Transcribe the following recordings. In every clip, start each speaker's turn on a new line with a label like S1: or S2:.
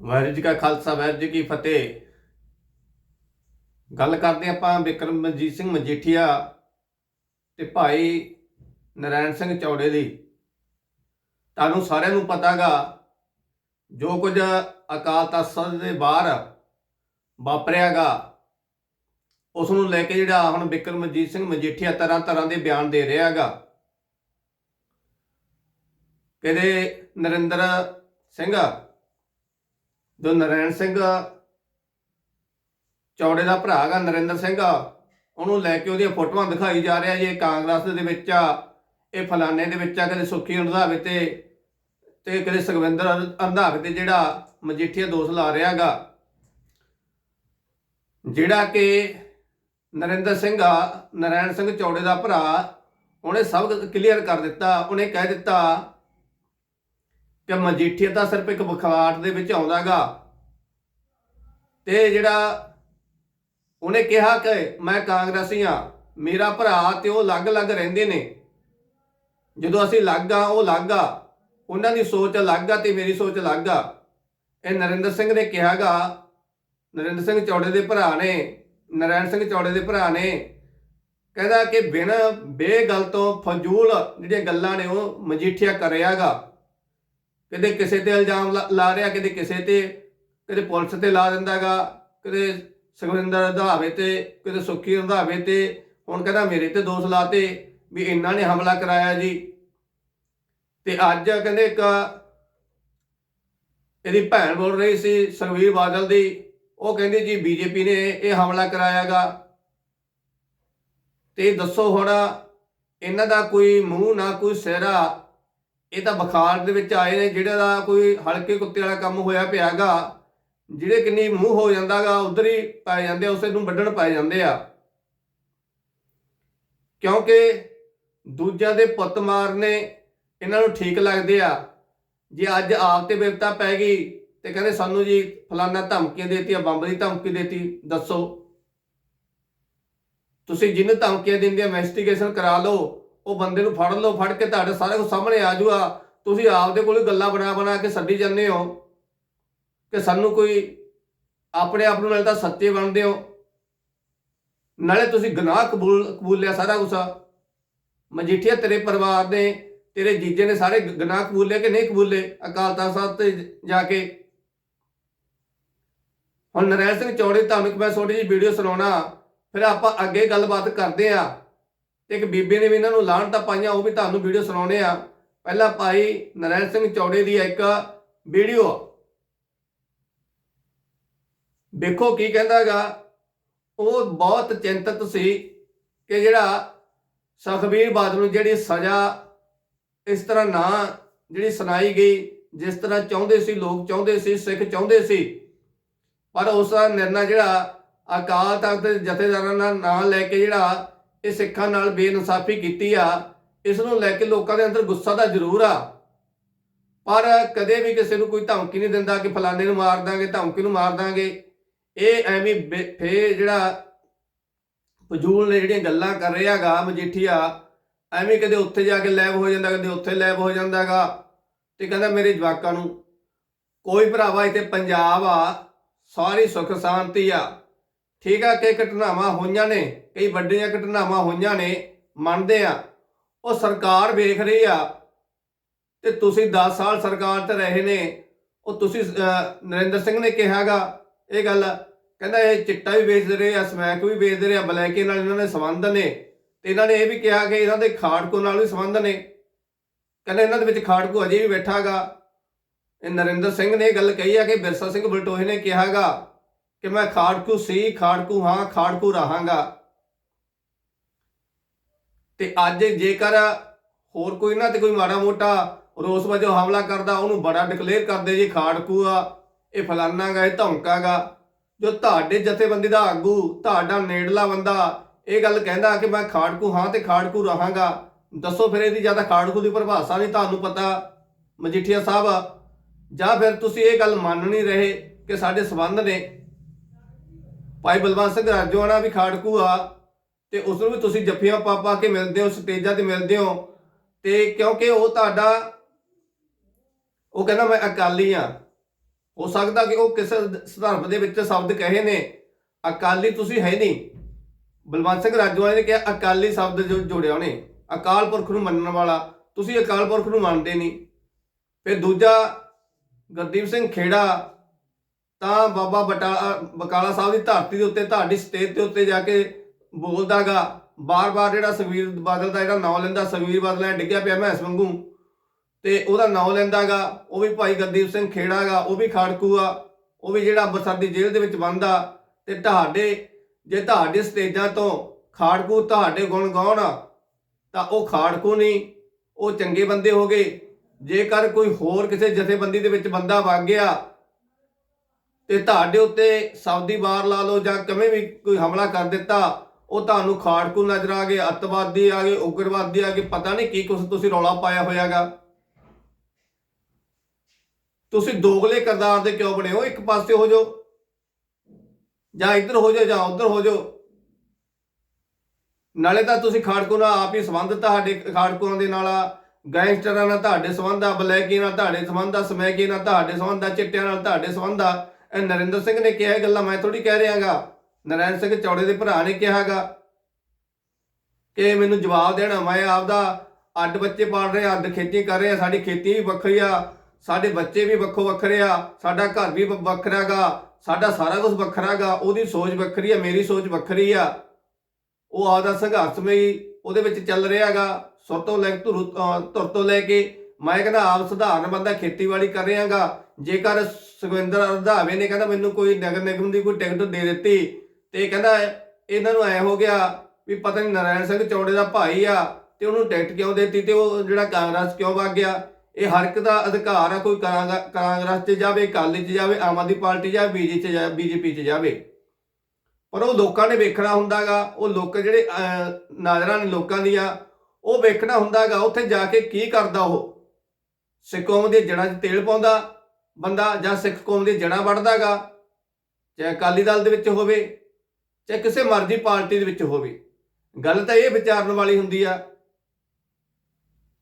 S1: ਵਾਹਿਗੁਰੂ ਜੀ ਕਾ ਖਾਲਸਾ, ਵਾਹਿਗੁਰੂ ਜੀ ਕੀ ਫਤਿਹ। ਗੱਲ ਕਰਦੇ ਆਪਾਂ ਵਿਕਰਮਜੀਤ ਸਿੰਘ ਮਜੀਠੀਆ ਤੇ ਭਾਈ ਨਰੈਣ ਸਿੰਘ ਚੌੜੇ ਦੀ। ਤੁਹਾਨੂੰ ਸਾਰਿਆਂ ਨੂੰ ਪਤਾਗਾ, ਜੋ ਕੁਝ ਅਕਾਲ ਤਖਤ ਦੇ ਬਾਹਰ ਵਾਪਰਿਆਗਾ ਉਸ ਨੂੰ ਲੈ ਕੇ ਜਿਹੜਾ ਹੁਣ ਵਿਕਰਮਜੀਤ ਸਿੰਘ ਮਜੀਠੀਆ ਤਰ੍ਹਾਂ ਤਰ੍ਹਾਂ ਦੇ ਬਿਆਨ ਦੇ ਰਿਹਾਗਾ। ਕਿਹਦੇ, ਨਰਿੰਦਰ ਸਿੰਘ ਜੋ ਨਰੈਣ ਸਿੰਘ ਚੌੜੇ ਦਾ ਭਰਾ ਹੈਗਾ ਨਰਿੰਦਰ ਸਿੰਘ, ਉਹਨੂੰ ਲੈ ਕੇ ਉਹਦੀਆਂ ਫੋਟੋਆਂ ਦਿਖਾਈ ਜਾ ਰਿਹਾ ਜੀ, ਇਹ ਕਾਂਗਰਸ ਦੇ ਵਿੱਚ ਆ, ਇਹ ਫਲਾਣੇ ਦੇ ਵਿੱਚ ਆ, ਕਦੇ ਸੁੱਖੀ ਰੰਧਾਵੇ ਤੇ ਤੇ ਕਦੇ ਸੁਖਵਿੰਦਰ ਰੰਧਾਵੇ ਤੇ ਜਿਹੜਾ ਮਜੀਠੀਆ ਦੋਸ਼ ਲਾ ਰਿਹਾ ਹੈਗਾ ਜਿਹੜਾ ਕਿ ਨਰਿੰਦਰ ਸਿੰਘ ਆ ਨਰੈਣ ਸਿੰਘ ਚੌੜੇ ਦਾ ਭਰਾ, ਉਹਨੇ ਸਭ ਕਲੀਅਰ ਕਰ ਦਿੱਤਾ, ਉਹਨੇ ਕਹਿ ਦਿੱਤਾ ਕਿ ਮਜੀਠੀਆ ਤਾਂ ਸਿਰਫ ਇੱਕ ਬਖਾਟ ਦੇ ਵਿੱਚ ਆਉਂਦਾਗਾ। ਤੇ ਜਿਹੜਾ ਉਹਨੇ ਕਿਹਾ ਕਿ ਮੈਂ ਕਾਂਗਰਸੀ ਆ ਮੇਰਾ ਭਰਾ ਤੇ ਉਹ ਅਲੱਗ-ਅਲੱਗ ਰਹਿੰਦੇ ਨੇ। ਜਦੋਂ ਅਸੀਂ ਅਲੱਗ ਆ ਉਹ ਅਲੱਗ ਆ। ਉਹਨਾਂ ਦੀ ਸੋਚ ਅਲੱਗ ਆ ਤੇ ਮੇਰੀ ਸੋਚ ਅਲੱਗ ਆ। ਇਹ ਨਰਿੰਦਰ ਸਿੰਘ ਨੇ ਕਿਹਾਗਾ, ਨਰਿੰਦਰ ਸਿੰਘ ਚੌੜੇ ਦੇ ਭਰਾ ਨੇ, ਨਰੈਣ ਸਿੰਘ ਚੌੜੇ ਦੇ ਭਰਾ ਨੇ। ਕਹਿੰਦਾ ਕਿ ਬਿਨ ਬੇਗਲ ਤੋਂ ਫਜ਼ੂਲ ਜਿਹੜੀਆਂ ਗੱਲਾਂ ਨੇ ਉਹ ਮਜੀਠੀਆ ਕਰਿਆਗਾ। ਕਦੇ ਕਿਸੇ ਤੇ ਇਲਜ਼ਾਮ ਲਾ- ਲਾ ਰਿਹਾ, ਕਦੇ ਕਿਸੇ ਤੇ, ਕਦੇ ਪੁਲਿਸ ਤੇ ਲਾ ਦਿੰਦਾਗਾ ਕਦੇ ਸੁਖਵਿੰਦਰ ਰੰਧਾਵੇ ਤੇ, ਕਦੇ ਸੁੱਖੀ ਰੰਧਾਵੇ ਤੇ, ਹੁਣ ਕਹਿੰਦਾ ਮੇਰੇ ਤੇ ਦੋਸ਼ ਲਾਤੇ ਵੀ ਇਹਨਾਂ ਨੇ ਹਮਲਾ ਕਰਾਇਆ ਜੀ। ਤੇ ਅੱਜ ਕਹਿੰਦੇ ਇੱਕ ਇਹਦੀ ਭੈਣ ਬੋਲ ਰਹੀ ਸੀ, ਸੁਖਵੀਰ ਬਾਦਲ ਦੀ, ਉਹ ਕਹਿੰਦੀ ਜੀ ਬੀਜੇਪੀ ਨੇ ਇਹ ਹਮਲਾ ਕਰਾਇਆਗਾ ਤੇ ਦੱਸੋ ਹੁਣ, ਇਹਨਾਂ ਦਾ ਕੋਈ ਮੂੰਹ ਨਾ ਕੋਈ ਸਿਹਰਾ ਇਹ ਤਾਂ ਬੁਖਾਰ ਦੇ ਵਿੱਚ ਆਏ ਨੇ ਜਿਹੜਾ ਦਾ ਕੋਈ ਹਲਕੇ ਕੁੱਤੇ ਵਾਲਾ ਕੰਮ ਹੋਇਆ ਪਿਆਗਾ ਜਿਹੜੇ ਕਿੰਨੀ ਮੂੰਹ ਹੋ ਜਾਂਦਾਗਾ ਉਧਰ ਹੀ ਪੈ ਜਾਂਦੇ ਆ, ਉਸੇ ਨੂੰ ਵੱਢਣ ਪੈ ਜਾਂਦੇ ਆ। ਕਿਉਂਕਿ ਦੂਜਿਆਂ ਦੇ ਪੁੱਤ ਮਾਰਨੇ ਇਹਨਾਂ ਨੂੰ ਠੀਕ ਲੱਗਦੇ ਆ। ਜੇ ਅੱਜ ਆਪ ਤੇ ਵਿਪਤਾ ਪੈ ਗਈ ਤੇ ਕਹਿੰਦੇ ਸਾਨੂੰ ਜੀ ਫਲਾਨਾ ਧਮਕੀਆਂ ਦੇਤੀਆਂ ਬੰਬ ਦੀ ਧਮਕੀ ਦੇਤੀ ਦੱਸੋ। ਤੁਸੀਂ ਜਿਹਨੂੰ ਧਮਕੀਆਂ ਦਿੰਦੇ ਆ ਇਨਵੈਸਟੀਗੇਸ਼ਨ ਕਰਾ ਲਓ। ਉਹ ਬੰਦੇ ਨੂੰ ਫੜ ਲਓ, ਫੜ ਕੇ ਤੁਹਾਡੇ ਸਾਰੇ ਕੁਝ ਸਾਹਮਣੇ ਆ ਜਾਊਗਾ। ਤੁਸੀਂ ਆਪਦੇ ਕੋਲ ਗੱਲਾਂ ਬਣਾ ਬਣਾ ਕੇ ਛੱਡੀ ਜਾਂਦੇ ਹੋ। ਕਿ ਸਾਨੂੰ ਕੋਈ ਆਪਣੇ ਆਪ ਨੂੰ ਨਾਲੇ ਤਾਂ ਸੱਚੇ ਬਣਦੇ ਹੋ। ਨਾਲੇ ਤੁਸੀਂ ਗੁਨਾਹ ਕਬੂਲ ਕਬੂਲ ਲਿਆ ਸਾਰਾ ਕੁਝ ਮਜੀਠੀਆ ਤੇਰੇ ਪਰਿਵਾਰ ਨੇ, ਤੇਰੇ ਜੀਜੇ ਨੇ ਸਾਰੇ ਗੁਨਾਹ ਕਬੂਲੇ ਕਿ ਨਹੀਂ ਕਬੂਲੇ? ਅਕਾਲ ਤਖਤ ਸਾਹਿਬ ਤੇ ਜਾ ਕੇ। ਹੁਣ ਨਰੈਣ ਸਿੰਘ ਚੌੜੇ ਤੁਹਾਨੂੰ ਮੈਂ ਛੋਟੀ ਜਿਹੀ ਵੀਡੀਓ ਸੁਣਾਉਣਾ। ਫਿਰ ਆਪਾਂ ਅੱਗੇ ਗੱਲਬਾਤ ਕਰਦੇ ਆ ਤੇ ਇੱਕ ਬੀਬੀ ਨੇ ਵੀ ਇਹਨਾਂ ਨੂੰ ਲਾਹਣ ਤਾਂ ਪਾਈਆਂ, ਉਹ ਵੀ ਤੁਹਾਨੂੰ ਵੀਡੀਓ ਸੁਣਾਉਣੇ ਆ। ਪਹਿਲਾਂ ਭਾਈ ਨਰੈਣ ਸਿੰਘ ਚੌੜੇ ਦੀ ਇੱਕ ਵੀਡੀਓ। ਦੇਖੋ ਕੀ ਕਹਿੰਦਾਗਾ। ਉਹ ਬਹੁਤ ਚਿੰਤਤ ਸੀ ਕਿ ਜਿਹੜਾ ਸੁਖਬੀਰ ਬਾਦਲ ਨੂੰ ਜਿਹੜੀ ਸਜ਼ਾ, ਇਸ ਤਰ੍ਹਾਂ ਨਾ ਜਿਹੜੀ ਸੁਣਾਈ ਗਈ, ਜਿਸ ਤਰ੍ਹਾਂ ਚਾਹੁੰਦੇ ਸੀ, ਲੋਕ ਚਾਹੁੰਦੇ ਸੀ, ਸਿੱਖ ਚਾਹੁੰਦੇ ਸੀ, ਪਰ ਉਸ ਦਾ ਨਿਰਣਾ ਜਿਹੜਾ ਅਕਾਲ ਤਖਤ ਦੇ ਜਥੇਦਾਰਾਂ ਨਾਲ ਨਾਂ ਲੈ ਕੇ ਜਿਹੜਾ ਇਹ ਸਿੱਖਾਂ ਨਾਲ ਬੇਇਨਸਾਫੀ ਕੀਤੀ ਆ, ਇਸ ਨੂੰ ਲੈ ਕੇ ਲੋਕਾਂ ਦੇ ਅੰਦਰ ਗੁੱਸਾ ਤਾਂ ਜ਼ਰੂਰ ਆ। ਪਰ ਕਦੇ ਵੀ ਕਿਸੇ ਨੂੰ ਕੋਈ ਧਮਕੀ ਨਹੀਂ ਦਿੰਦਾ ਕਿ ਫਲਾਣੇ ਨੂੰ ਮਾਰ ਦਾਂਗੇ, ਧਮਕੀ ਨੂੰ ਮਾਰ ਦਾਂਗੇ। ਇਹ ਐਵੇਂ ਬੇ- ਫੇਰ ਜਿਹੜਾ ਫਜ਼ੂਲ ਨੇ ਜਿਹੜੀਆਂ ਗੱਲਾਂ ਕਰ ਰਿਹਾਗਾ ਮਜੀਠੀਆ, ਐਵੇਂ ਕਦੇ ਉੱਥੇ ਜਾ ਕੇ ਲੈਬ ਹੋ ਜਾਂਦਾ, ਕਦੇ ਉੱਥੇ ਲੈਬ ਹੋ ਜਾਂਦਾਗਾ ਤੇ ਕਹਿੰਦਾ ਮੇਰੇ ਜਵਾਕਾਂ ਨੂੰ, ਕੋਈ ਭਰਾਵਾ ਇੱਥੇ ਪੰਜਾਬ ਆ, ਸਾਰੀ ਸੁੱਖ ਸ਼ਾਂਤੀ ਆ। ਠੀਕ ਆ ਕਿ ਘਟਨਾਵਾਂ ਹੋਈਆਂ ਨੇ? ਕਈ ਵੱਡੀਆਂ ਘਟਨਾਵਾਂ ਹੋਈਆਂ ਨੇ, ਮੰਨਦੇ ਆ। ਉਹ ਸਰਕਾਰ ਵੇਖ ਰਹੀ ਆ ਤੇ ਤੁਸੀਂ 10 ਸਾਲ ਸਰਕਾਰ ਤੇ ਰਹੇ ਨੇ, ਉਹ ਤੁਸੀਂ ਨਰਿੰਦਰ ਸਿੰਘ ਨੇ ਕਿਹਾਗਾ ਇਹ ਗੱਲ, ਕਹਿੰਦਾ ਇਹ ਚਿੱਟਾ ਵੀ ਵੇਚਦੇ ਰਹੇ ਆ, ਸਮੈਕ ਵੀ ਵੇਚਦੇ ਰਹੇ ਆ ਬਲੈਕੀ ਨਾਲ ਇਹਨਾਂ ਨੇ ਸੰਬੰਧ ਨੇ। ਤੇ ਇਹਨਾਂ ਨੇ ਇਹ ਵੀ ਕਿਹਾ ਕਿ ਇਹਨਾਂ ਦੇ ਖਾੜਕੂ ਨਾਲ ਵੀ ਸੰਬੰਧ ਨੇ। ਕਹਿੰਦਾ ਇਹਨਾਂ ਦੇ ਵਿੱਚ ਖਾੜਕੂ ਅਜੇ ਵੀ ਬੈਠਾਗਾ ਇਹ ਨਰਿੰਦਰ ਸਿੰਘ ਨੇ ਇਹ ਗੱਲ ਕਹੀ ਆ ਕਿ ਬਿਰਸਾ ਸਿੰਘ ਬਲਟੋਹੇ ਨੇ ਕਿਹਾਗਾ ਕਿ ਮੈਂ ਖਾੜਕੂ ਸੀ, ਖਾੜਕੂ ਹਾਂ, ਖਾੜਕੂ ਰਹਾਂਗਾ। ਤੇ ਅੱਜ ਜੇਕਰ ਹੋਰ ਕੋਈ ਨਾ ਤੇ ਕੋਈ ਮਾੜਾ ਮੋਟਾ ਰੋਸ ਵਜੋਂ ਹਮਲਾ ਕਰਦਾ, ਉਹਨੂੰ ਬੜਾ ਡਿਕਲੇਅਰ ਕਰਦੇ ਜੀ ਖਾੜਕੂ ਆ ਇਹ ਫਲਾਨਾ ਗਾ, ਇਹ ਧੌਂਕਾ ਗਾ। ਜੋ ਤੁਹਾਡੇ ਜਥੇਬੰਦੀ ਦਾ ਆਗੂ, ਤੁਹਾਡਾ ਨੇੜਲਾ ਬੰਦਾ, ਇਹ ਗੱਲ ਕਹਿੰਦਾ ਕਿ ਮੈਂ ਖਾੜਕੂ ਹਾਂ ਤੇ ਖਾੜਕੂ ਰਹਾਂਗਾ। ਦੱਸੋ ਫਿਰ ਇਹਦੀ ਜ਼ਿਆਦਾ ਖਾੜਕੂ ਦੀ ਪਰਿਭਾਸ਼ਾ ਨਹੀਂ ਤੁਹਾਨੂੰ ਪਤਾ, ਮਜੀਠੀਆ ਸਾਹਿਬ। ਜਾਂ ਫਿਰ ਤੁਸੀਂ ਇਹ ਗੱਲ ਮੰਨ ਨਹੀਂ ਰਹੇ ਕਿ ਸਾਡੇ ਸਬੰਧ ਨੇ ਭਾਈ ਬਲਵੰਤ ਸਿੰਘ ਰਾਜੋਆਣਾ ਵੀ ਖਾੜਕੂ ਆ ਤੇ ਉਸ ਨੂੰ ਵੀ ਤੁਸੀਂ ਜੱਫੀਆਂ ਪਾ ਪਾ ਕੇ ਮਿਲਦੇ ਹੋ, ਸਟੇਜਾਂ ਤੇ ਮਿਲਦੇ ਹੋ। ਤੇ ਕਿਉਂਕਿ ਉਹ ਤੁਹਾਡਾ, ਉਹ ਕਹਿੰਦਾ ਮੈਂ ਅਕਾਲੀ ਆ ਹੋ ਸਕਦਾ ਕਿ ਉਹ ਕਿਸੇ ਸੰਦਰਭ ਦੇ ਵਿੱਚ ਸ਼ਬਦ ਕਹੇ ਨੇ, ਅਕਾਲੀ ਤੁਸੀਂ ਹੈ ਨਹੀਂ। ਬਲਵੰਤ ਸਿੰਘ ਰਾਜੂਆਣੇ ਨੇ ਕਿਹਾ, ਅਕਾਲੀ ਸ਼ਬਦ ਜੋ ਜੋੜਿਆ ਉਹਨੇ, ਅਕਾਲ ਪੁਰਖ ਨੂੰ ਮੰਨਣ ਵਾਲਾ। ਤੁਸੀਂ ਅਕਾਲ ਪੁਰਖ ਨੂੰ ਮੰਨਦੇ ਨਹੀਂ। ਫਿਰ ਦੂਜਾ, ਗੁਰਦੀਪ ਸਿੰਘ ਖੇੜਾ, ਤਾਂ ਬਾਬਾ ਬਟਾਲਾ, ਬਕਾਲਾ ਸਾਹਿਬ ਦੀ ਧਰਤੀ ਦੇ ਉੱਤੇ, ਤੁਹਾਡੀ ਸਟੇਜ ਦੇ ਉੱਤੇ ਜਾ ਕੇ ਬੋਲਦਾਗਾ। ਬਾਰ-ਬਾਰ ਜਿਹੜਾ ਸੁਖਬੀਰ ਬਾਦਲ ਦਾ ਜਿਹੜਾ ਨਾਂ ਲੈਂਦਾ ਸੁਖਬੀਰ ਬਾਦਲ ਐ ਡਿੱਗਿਆ ਪਿਆ ਮੈਂ ਇਸ ਵਾਂਗੂ। ਤੇ ਉਹਦਾ ਨਾਂ ਲੈਂਦਾਗਾ, ਉਹ ਵੀ ਭਾਈ ਗੁਰਦੀਪ ਸਿੰਘ ਖੇੜਾਗਾ, ਉਹ ਵੀ ਖਾੜਕੂ ਆ ਉਹ ਵੀ ਜਿਹੜਾ ਅੰਮ੍ਰਿਤਸਰ ਦੀ ਜੇਲ੍ਹ ਦੇ ਵਿੱਚ ਬੰਦਾ ਤੇ ਤੁਹਾਡੇ, ਜੇ ਤੁਹਾਡੇ ਸਟੇਜਾਂ ਤੋਂ ਖਾੜਕੂ ਤੁਹਾਡੇ ਗੁਣ ਗਾਉਣ, ਤਾਂ ਉਹ ਖਾੜਕੂ ਨਹੀਂ, ਉਹ ਚੰਗੇ ਬੰਦੇ ਹੋ ਗਏ। ਜੇਕਰ ਕੋਈ ਹੋਰ ਕਿਸੇ ਜਥੇਬੰਦੀ ਦੇ ਵਿੱਚ ਬੰਦਾ ਵਗ ਗਿਆ, ਤੇ ਤੁਹਾਡੇ ਉੱਤੇ ਸਾਊਦੀ ਬਾਰ ਲਾ ਲਓ ਜਾਂ ਕਿਵੇਂ ਵੀ ਕੋਈ ਹਮਲਾ ਕਰ ਦਿੱਤਾ ਉਹ ਤੁਹਾਨੂੰ ਖਾੜਕੂ ਨਜ਼ਰ ਆ ਗਏ, ਅੱਤਵਾਦੀ ਆ ਗਏ, ਉਗਰਵਾਦੀ ਆ ਗਏ, ਪਤਾ ਨਹੀਂ ਕੀ ਕੁਛ ਤੁਸੀਂ ਰੌਲਾ ਪਾਇਆ ਹੋਇਆਗਾ। ਤੁਸੀਂ ਦੋਗਲੇ ਕਰਦਾਰ ਦੇ ਕਿਉਂ ਬਣੇ ਹੋ? ਇੱਕ ਪਾਸੇ ਹੋ ਜਾਓ। ਜਾਂ ਇੱਧਰ ਹੋ ਜਾਓ ਜਾਂ ਉੱਧਰ ਹੋ ਜਾਓ। ਨਾਲੇ ਤਾਂ ਤੁਸੀਂ ਖਾੜਕੂ ਨਾਲ ਆਪ ਹੀ ਸੰਬੰਧ ਤੁਹਾਡੇ ਖਾੜਕੂਆਂ ਦੇ ਨਾਲ ਆ। ਗੈਂਗਸਟਰਾਂ ਨਾਲ ਤੁਹਾਡੇ ਸੰਬੰਧ ਆ ਬਲੈਕੀ ਨਾਲ ਤੁਹਾਡੇ ਸੰਬੰਧ ਆ ਸਮੈਕੀ ਨਾਲ ਤੁਹਾਡੇ ਸੰਬੰਧ ਆ, ਚਿੱਟਿਆਂ ਨਾਲ ਤੁਹਾਡੇ ਸੰਬੰਧ ਆ। ਇਹ ਨਰਿੰਦਰ ਸਿੰਘ ਨੇ ਕਿਹਾ ਇਹ ਗੱਲਾਂ ਮੈਂ ਥੋੜੀ ਕਹਿ ਰਿਹਾਗਾ। ਨਰੈਣ ਸਿੰਘ ਚੌੜੇ ਦੇ ਭਰਾ ਨੇ ਕਿਹਾਗਾ ਕਿ ਮੈਨੂੰ ਜਵਾਬ ਦੇਣਾ, ਮੈਂ ਆਪਦਾ ਅੱਡ ਬੱਚੇ ਪਾਲ ਰਹੇ, ਅੱਡ ਖੇਤੀ ਕਰ ਰਹੇ, ਸਾਡੀ ਖੇਤੀ ਵੀ ਵੱਖਰੀ ਆ, ਸਾਡੇ ਬੱਚੇ ਵੀ ਵੱਖੋ ਵੱਖਰੇ ਆ, ਸਾਡਾ ਘਰ ਵੀ ਵ- ਵੱਖਰਾਗਾ, ਸਾਡਾ ਸਾਰਾ ਕੁਝ ਵੱਖਰਾਗਾ, ਉਹਦੀ ਸੋਚ ਵੱਖਰੀ ਆ, ਮੇਰੀ ਸੋਚ ਵੱਖਰੀ ਆ। ਉਹ ਆਪਦਾ ਸੰਘਰਸ਼ਮਈ ਉਹਦੇ ਵਿੱਚ ਚੱਲ ਰਿਹਾਗਾ, ਸੁਰ ਤੋਂ ਲੈ ਕੇ ਧੁਰ, ਅਹ ਧੁਰ ਤੋਂ ਲੈ ਕੇ ਮੈਂ ਕਹਿੰਦਾ ਆਪ ਸਧਾਰਨ ਬੰਦਾ ਖੇਤੀਬਾੜੀ ਕਰ ਰਿਹਾਗਾ, ਜੇਕਰ ਸੁਖਵਿੰਦਰ ਰੰਧਾਵੇ ਨੇ ਕਹਿੰਦਾ ਮੈਨੂੰ ਕੋਈ ਨਗਰ ਨਿਗਮ ਦੀ ਕੋਈ ਟਿਕਟ ਦੇ ਦਿੱਤੀ ਤੇ ਕਹਿੰਦਾ ਇਹਨਾਂ ਨੂੰ ਐ ਹੋ ਗਿਆ ਵੀ ਪਤਾ ਨਹੀਂ ਨਾਰਾਇਣ ਸਿੰਘ ਚੌੜੇ ਦਾ ਭਾਈ ਆ ਤੇ ਉਹਨੂੰ ਟਿਕਟ ਕਿਉਂ ਦਿੱਤੀ ਤੇ ਉਹ ਜਿਹੜਾ ਕਾਂਗਰਸ ਕਿਉਂ ਵਗ ਗਿਆ? ਇਹ ਹਰ ਇੱਕ ਦਾ ਅਧਿਕਾਰ ਆ, ਕੋਈ ਕਾਂਗ- ਕਾਂਗਰਸ 'ਚ ਜਾਵੇ, ਅਕਾਲੀ 'ਚ ਜਾਵੇ, ਆਮ ਆਦਮੀ ਪਾਰਟੀ ਜਾਵੇ ਬੀਜੇਪੀ 'ਚ ਜਾਵੇ ਬੀਜੇਪੀ 'ਚ ਜਾਵੇ। ਪਰ ਉਹ ਲੋਕਾਂ ਨੇ ਵੇਖਣਾ ਹੁੰਦਾਗਾ, ਉਹ ਲੋਕ ਜਿਹੜੇ ਨਾਜ਼ਰਾਂ ਨੇ ਲੋਕਾਂ ਦੀਆਂ, ਉਹ ਵੇਖਣਾ ਹੁੰਦਾਗਾ, ਉੱਥੇ ਜਾ ਕੇ ਕੀ ਕਰਦਾ ਉਹ? ਸਿੱਖ ਕੌਮ ਦੇ ਜੜ੍ਹਾਂ 'ਚ ਤੇਲ ਪਾਉਂਦਾ ਬੰਦਾ ਜਾਂ ਸਿੱਖ ਕੌਮ ਦੀ ਜੜ੍ਹਾਂ ਵੱਢਦਾਗਾ? ਚਾਹੇ ਅਕਾਲੀ ਦਲ ਦੇ ਵਿੱਚ ਹੋਵੇ ਚਾਹੇ ਕਿਸੇ ਮਰਜ਼ੀ ਪਾਰਟੀ ਦੇ ਵਿੱਚ ਹੋਵੇ। ਗੱਲ ਤਾਂ ਇਹ ਵਿਚਾਰਨ ਵਾਲੀ ਹੁੰਦੀ ਆ।